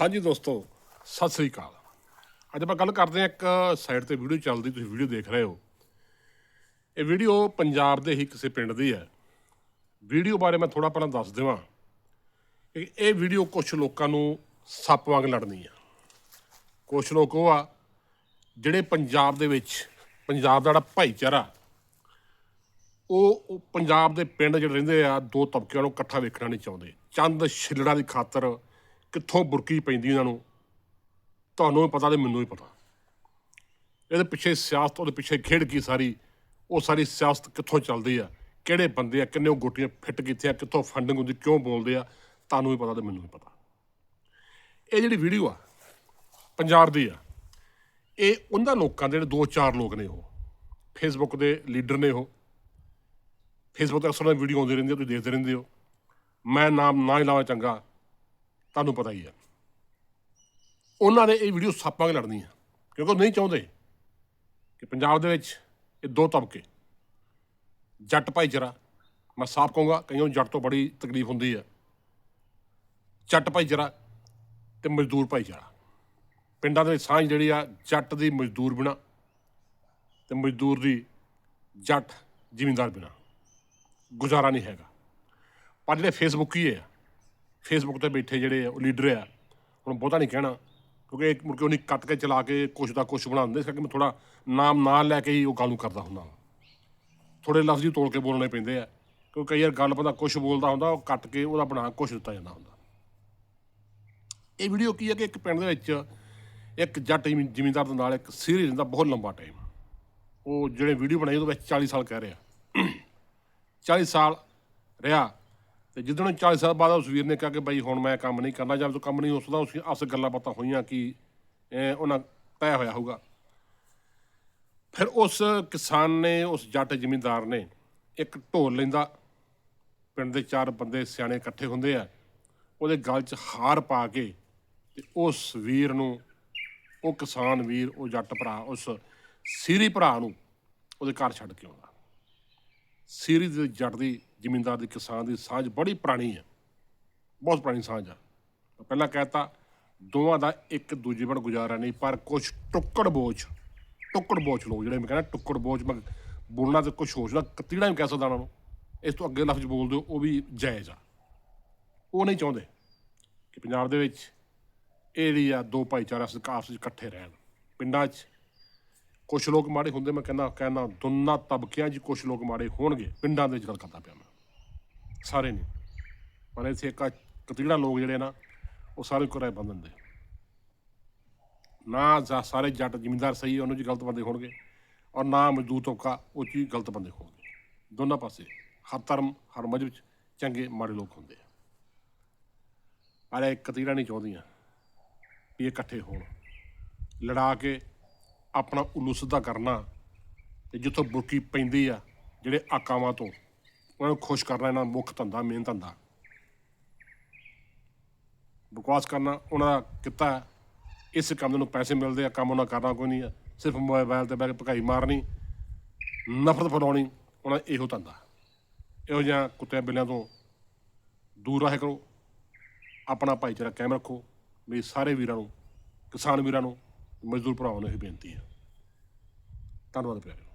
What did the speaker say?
ਹਾਂਜੀ ਦੋਸਤੋ, ਸਤਿ ਸ੍ਰੀ ਅਕਾਲ। ਅੱਜ ਆਪਾਂ ਗੱਲ ਕਰਦੇ ਹਾਂ ਇੱਕ ਸਾਈਡ ਤੇ ਵੀਡੀਓ ਚੱਲਦੀ, ਤੁਸੀਂ ਵੀਡੀਓ ਦੇਖ ਰਹੇ ਹੋ। ਇਹ ਵੀਡੀਓ ਪੰਜਾਬ ਦੇ ਹੀ ਕਿਸੇ ਪਿੰਡ ਦੀ ਹੈ। ਵੀਡੀਓ ਬਾਰੇ ਮੈਂ ਥੋੜਾ ਪਹਿਲਾਂ ਦੱਸ ਦੇਵਾਂ ਕਿ ਇਹ ਵੀਡੀਓ ਕੁਝ ਲੋਕਾਂ ਨੂੰ ਸੱਪ ਵਾਂਗ ਲੜਨੀ ਆ। ਕੁਝ ਲੋਕ ਉਹ ਆ ਜਿਹੜੇ ਪੰਜਾਬ ਦੇ ਵਿੱਚ, ਪੰਜਾਬ ਦਾ ਜਿਹੜਾ ਭਾਈਚਾਰਾ, ਉਹ ਪੰਜਾਬ ਦੇ ਪਿੰਡ ਜਿਹੜੇ ਰਹਿੰਦੇ ਆ, ਦੋ ਤਬਕਿਆਂ ਨੂੰ ਇਕੱਠਾ ਵੇਖਣਾ ਨਹੀਂ ਚਾਹੁੰਦੇ। ਚੰਦ ਛਿਲੜਾ ਦੀ ਖਾਤਰ ਕਿੱਥੋਂ ਬੁਰਕੀ ਪੈਂਦੀ ਇਹਨਾਂ ਨੂੰ? ਤੁਹਾਨੂੰ ਵੀ ਪਤਾ ਤੇ ਮੈਨੂੰ ਵੀ ਪਤਾ। ਇਹਦੇ ਪਿੱਛੇ ਸਿਆਸਤ, ਉਹਦੇ ਪਿੱਛੇ ਖੇਡ ਕੀ ਸਾਰੀ? ਉਹ ਸਾਰੀ ਸਿਆਸਤ ਕਿੱਥੋਂ ਚੱਲਦੀ ਆ? ਕਿਹੜੇ ਬੰਦੇ ਆ? ਕਿੰਨੇ ਉਹ ਗੋਟੀਆਂ ਫਿੱਟ ਕੀਤੀਆਂ? ਕਿੱਥੋਂ ਫੰਡਿੰਗ ਹੁੰਦੀ? ਕਿਉਂ ਬੋਲਦੇ ਆ? ਤੁਹਾਨੂੰ ਵੀ ਪਤਾ ਤੇ ਮੈਨੂੰ ਵੀ ਪਤਾ। ਇਹ ਜਿਹੜੀ ਵੀਡੀਓ ਆ, ਪੰਜਾਬ ਦੀ ਆ, ਇਹ ਉਹਨਾਂ ਲੋਕਾਂ ਦੇ ਜਿਹੜੇ ਦੋ ਚਾਰ ਲੋਕ ਨੇ ਉਹ। ਫੇਸਬੁੱਕ ਦੇ ਲੀਡਰ ਨੇ ਉਹ। ਫੇਸਬੁੱਕ ਤੇ ਅਕਸਰ ਵੀਡੀਓ ਆਉਂਦੀ ਰਹਿੰਦੀ ਆ, ਤੁਸੀਂ ਦੇਖਦੇ ਰਹਿੰਦੇ ਹੋ। ਮੈਂ ਨਾਮ ਨਾ ਹੀ ਲਾਵਾਂ ਚੰਗਾ। ਤੁਹਾਨੂੰ ਪਤਾ ਹੀ ਆ ਉਹਨਾਂ ਨੇ ਇਹ ਵੀਡੀਓ ਸਾਪਾਂ ਕੇ ਲੜਨੀ ਆ ਕਿਉਂਕਿ ਉਹ ਨਹੀਂ ਚਾਹੁੰਦੇ ਕਿ ਪੰਜਾਬ ਦੇ ਵਿੱਚ ਇਹ ਦੋ ਤਬਕੇ, ਜੱਟ ਭਾਈਚਾਰਾ ਮੈਂ ਸਾਫ਼ ਕਹੂੰਗਾ, ਕਈਆਂ ਜੱਟ ਤੋਂ ਬੜੀ ਤਕਲੀਫ ਹੁੰਦੀ ਹੈ। ਜੱਟ ਭਾਈਚਾਰਾ ਤੇ ਮਜ਼ਦੂਰ ਭਾਈਚਾਰਾ ਪਿੰਡਾਂ ਦੇ ਵਿੱਚ ਸਾਂਝ ਜਿਹੜੀ ਆ, ਜੱਟ ਦੀ ਮਜ਼ਦੂਰ ਬਿਨਾ ਤੇ ਮਜ਼ਦੂਰ ਦੀ ਜੱਟ ਜ਼ਿਮੀਂਦਾਰ ਬਿਨਾ ਗੁਜ਼ਾਰਾ ਨਹੀਂ ਹੈਗਾ। ਪਰ ਜਿਹੜੇ ਫੇਸਬੁੱਕ ਹੀ ਹੈ ਫੇਸਬੁੱਕ ਤੇ ਬੈਠੇ ਜਿਹੜੇ ਉਹ ਲੀਡਰ ਆ ਹੁਣ ਬਹੁਤਾ ਨਹੀਂ ਕਹਿਣਾ, ਕਿਉਂਕਿ ਇੱਕ ਮੁੜ ਕੇ ਉਹਨੇ ਕੱਟ ਕੇ ਚਲਾ ਕੇ ਕੁਛ ਦਾ ਕੁਛ ਬਣਾ ਦਿੰਦੇ ਇਸ ਕਰਕੇ ਮੈਂ ਥੋੜਾ ਨਾਮ ਨਾਲ ਲੈ ਕੇ ਹੀ ਉਹ ਗੱਲ ਨੂੰ ਕਰਦਾ ਹੁੰਦਾ ਥੋੜੇ ਲਫ਼ਜ਼ ਹੀ ਤੋਲ ਕੇ ਬੋਲਣੇ ਪੈਂਦੇ ਆ, ਕਿਉਂਕਿ ਕਈ ਵਾਰ ਗੱਲ ਬੰਦਾ ਕੁਛ ਬੋਲਦਾ ਹੁੰਦਾ, ਉਹ ਕੱਟ ਕੇ ਉਹਦਾ ਬਣਾ ਕੁਛ ਦਿੱਤਾ ਜਾਂਦਾ ਹੁੰਦਾ। ਇਹ ਵੀਡੀਓ ਕੀ ਹੈ ਕਿ ਇੱਕ ਪਿੰਡ ਦੇ ਵਿੱਚ ਇੱਕ ਜੱਟ ਜ਼ਮੀ- ਜ਼ਿਮੀਂਦਾਰ ਦੇ ਨਾਲ ਇੱਕ ਸੀਰੀਜ਼ ਰਹਿੰਦਾ ਬਹੁਤ ਲੰਬਾ ਟਾਈਮ ਉਹ ਜਿਹੜੇ ਵੀਡੀਓ ਬਣਾਈ ਉਹਦੇ ਵਿੱਚ 40 ਸਾਲ ਕਹਿ ਰਿਹਾ। 40 ਸਾਲ ਰਿਹਾ। ਤੇ ਜਿੱਦਣ 40 ਸਾਲ ਬਾਅਦ ਉਸ ਵੀਰ ਨੇ ਕਿਹਾ ਕਿ ਬਾਈ ਹੁਣ ਮੈਂ ਕੰਮ ਨਹੀਂ ਕਰਨਾ ਜਦ ਤੋਂ ਕੰਮ ਨਹੀਂ ਹੋ ਸਕਦਾ ਉਸ ਅਸ ਗੱਲਾਂ ਬਾਤਾਂ ਹੋਈਆਂ ਕਿ ਉਹਨਾਂ ਤੈਅ ਹੋਇਆ ਹੋਊਗਾ। ਫਿਰ ਉਸ ਕਿਸਾਨ ਨੇ, ਉਸ ਜੱਟ ਜ਼ਿਮੀਂਦਾਰ ਨੇ ਇੱਕ ਢੋਲ ਲੈਂਦਾ। ਪਿੰਡ ਦੇ ਚਾਰ ਬੰਦੇ ਸਿਆਣੇ ਇਕੱਠੇ ਹੁੰਦੇ ਆ। ਉਹਦੇ ਗਲ 'ਚ ਹਾਰ ਪਾ ਕੇ ਤੇ ਉਸ ਵੀਰ ਨੂੰ, ਉਹ ਕਿਸਾਨ ਵੀਰ, ਉਹ ਜੱਟ ਭਰਾ, ਉਸ ਸੀਰੀ ਭਰਾ ਨੂੰ ਉਹਦੇ ਘਰ ਛੱਡ ਕੇ ਆਉਂਦਾ। ਸੀਰੀ ਦੇ ਜੱਟ ਦੀ, ਜ਼ਮੀਨਦਾਰ ਦੀ, ਕਿਸਾਨ ਦੀ ਸਾਂਝ ਬੜੀ ਪੁਰਾਣੀ ਹੈ। ਬਹੁਤ ਪੁਰਾਣੀ ਸਾਂਝ ਆ। ਮੈਂ ਪਹਿਲਾਂ ਕਹਿਤਾ, ਦੋਵਾਂ ਦਾ ਇੱਕ ਦੂਜੇ ਬਣ ਗੁਜ਼ਾਰਾ ਨਹੀਂ, ਪਰ ਕੁਝ ਟੁੱਕੜ ਬੋਝ ਟੁੱਕੜ ਬੋਝ ਲੋਕ ਜਿਹੜੇ ਮੈਂ ਕਹਿੰਦਾ ਟੁੱਕੜ ਬੋਝ, ਮੈਂ ਬੋਲਣਾ ਤੇ ਕੁਝ ਹੋਸ਼ਦਾ ਕਤੀੜਾ ਵੀ ਕਹਿ ਸਕਦਾ ਉਹਨਾਂ ਨੂੰ। ਇਸ ਤੋਂ ਅੱਗੇ ਲਫ਼ਜ਼ ਬੋਲ ਦਿਓ ਉਹ ਵੀ ਜਾਇਜ਼ ਆ। ਉਹ ਨਹੀਂ ਚਾਹੁੰਦੇ ਕਿ ਪੰਜਾਬ ਦੇ ਵਿੱਚ ਇਹ ਜਿਹੜੀ ਆ ਦੋ ਭਾਈਚਾਰਾ ਆਪਸ ਆਪਸ ਵਿੱਚ ਇਕੱਠੇ ਰਹਿਣ। ਪਿੰਡਾਂ 'ਚ ਕੁਝ ਲੋਕ ਮਾੜੇ ਹੁੰਦੇ, ਮੈਂ ਕਹਿੰਦਾ ਕਹਿੰਦਾ, ਦੋਨਾਂ ਤਬਕਿਆਂ 'ਚ ਕੁਝ ਲੋਕ ਮਾੜੇ ਹੋਣਗੇ। ਪਿੰਡਾਂ ਦੇ ਵਿੱਚ ਗੱਲ ਕਰਦਾ ਪਿਆ ਮੈਂ। ਸਾਰੇ ਨਹੀਂ। ਪਰ ਇੱਥੇ ਇੱਕ ਕਤੀੜਾ ਲੋਕ ਜਿਹੜੇ ਨਾ, ਉਹ ਸਾਰੇ ਕੋਰੇ ਬੰਦ ਹੁੰਦੇ ਨਾ ਜਾ ਸਾਰੇ ਜੱਟ ਜ਼ਿਮੀਂਦਾਰ ਸਹੀ ਉਹਨਾਂ 'ਚ ਗਲਤ ਬੰਦੇ ਹੋਣਗੇ। ਔਰ ਨਾ ਮਜ਼ਦੂਰ ਤਬਕਾ, ਉਹ 'ਚ ਗਲਤ ਬੰਦੇ ਹੋਣਗੇ। ਦੋਨਾਂ ਪਾਸੇ, ਹਰ ਧਰਮ, ਹਰ ਮਜ਼ਹਬ 'ਚ ਚੰਗੇ, ਮਾੜੇ ਲੋਕ ਹੁੰਦੇ ਆ। ਪਰ ਇਹ ਕਤੀੜਾ ਨਹੀਂ ਚਾਹੁੰਦੀਆਂ ਵੀ ਇਹ ਇਕੱਠੇ ਹੋਣ। ਲੜਾ ਕੇ ਆਪਣਾ ਉੱਲੂ ਸਿੱਧਾ ਕਰਨਾ ਤੇ ਜਿੱਥੋਂ ਬੁਰਕੀ ਪੈਂਦੀ ਆ, ਜਿਹੜੇ ਆਕਾਵਾਂ ਤੋਂ, ਉਹਨਾਂ ਨੂੰ ਖੁਸ਼ ਕਰਨਾ, ਇਹਨਾਂ ਦਾ ਮੁੱਖ ਧੰਦਾ ਮੇਨ ਧੰਦਾ। ਬਕਵਾਸ ਕਰਨਾ, ਉਹਨਾਂ ਦਾ ਕਿੱਤਾ ਇਸ ਕੰਮ ਨੂੰ ਪੈਸੇ ਮਿਲਦੇ ਆ, ਕੰਮ ਉਹਨਾਂ ਕਰਨਾ ਕੋਈ ਨਹੀਂ ਆ। ਸਿਰਫ ਮੋਬਾਈਲ ਤੇ ਬੈਠ ਕੇ ਭਕਾਈ ਮਾਰਨੀ, ਨਫ਼ਰਤ ਫੈਲਾਉਣੀ, ਉਹਨਾਂ ਇਹੋ ਧੰਦਾ। ਇਹੋ ਜਿਹਾ ਕੁੱਤਿਆਂ ਬਿੱਲਿਆਂ ਤੋਂ ਦੂਰ ਰਹੇ ਕਰੋ। ਆਪਣਾ ਭਾਈਚਾਰਾ ਕਾਇਮ ਰੱਖੋ। ਮੇਰੀ ਸਾਰੇ ਵੀਰਾਂ ਨੂੰ, ਕਿਸਾਨ ਵੀਰਾਂ ਨੂੰ ਮਜ਼ਦੂਰ ਭਰਾਵਾਂ ਨੂੰ ਇਹ ਬੇਨਤੀ ਹੈ। ਧੰਨਵਾਦ ਪਿਆਰੇ